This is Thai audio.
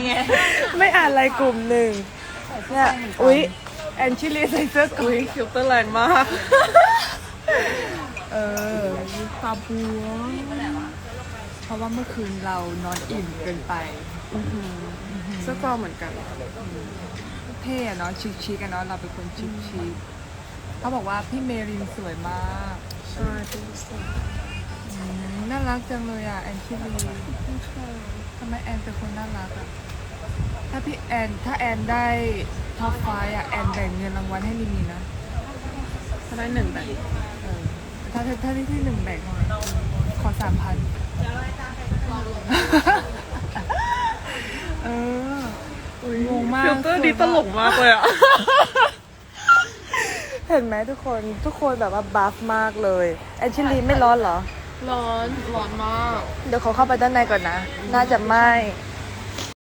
น์ไงไม่อ่านไลน์กลุ่มหนึ่งเนี่ยอุ๊ยแอนชิลีใส่เสื้อกุยฟิลเตอร์แรงมาก เออมีความพวงเพราะว่าเมื่อคืนเรานอนอิ่มเกินไปเสื้อกรอเหมือนกันเท่อะเนาะชิคๆกันเนาะเราเป็นคนชิคๆเขาบอกว่าพี่เมรินสวยมากใช่ที่สุดอืมน่ารักจังเลยอะแอนชิลีทำไมแอนเป็นคนน่ารักอะ ถ้าพี่แอนถ้าแอนได้ท็อปไฟว์อะแอนแบ่งเงินรางวัลให้ลินีนะถ้าได้หนึ่งแต่เออถ้าถ้าถ้าที่ที่หนึ่งแบ่งขอสามพันเอองงมากฟิลเตอร์ดีตลกมากเลยอะ เห็นไหมทุกคนทุกคนแบบว่าบัฟมากเลยแอนชิลีไม่ร้อนเหรอ ร้อน ร้อนมาก เดี๋ยวเขาเข้าไปด้านในก่อนนะ น่าจะไหม่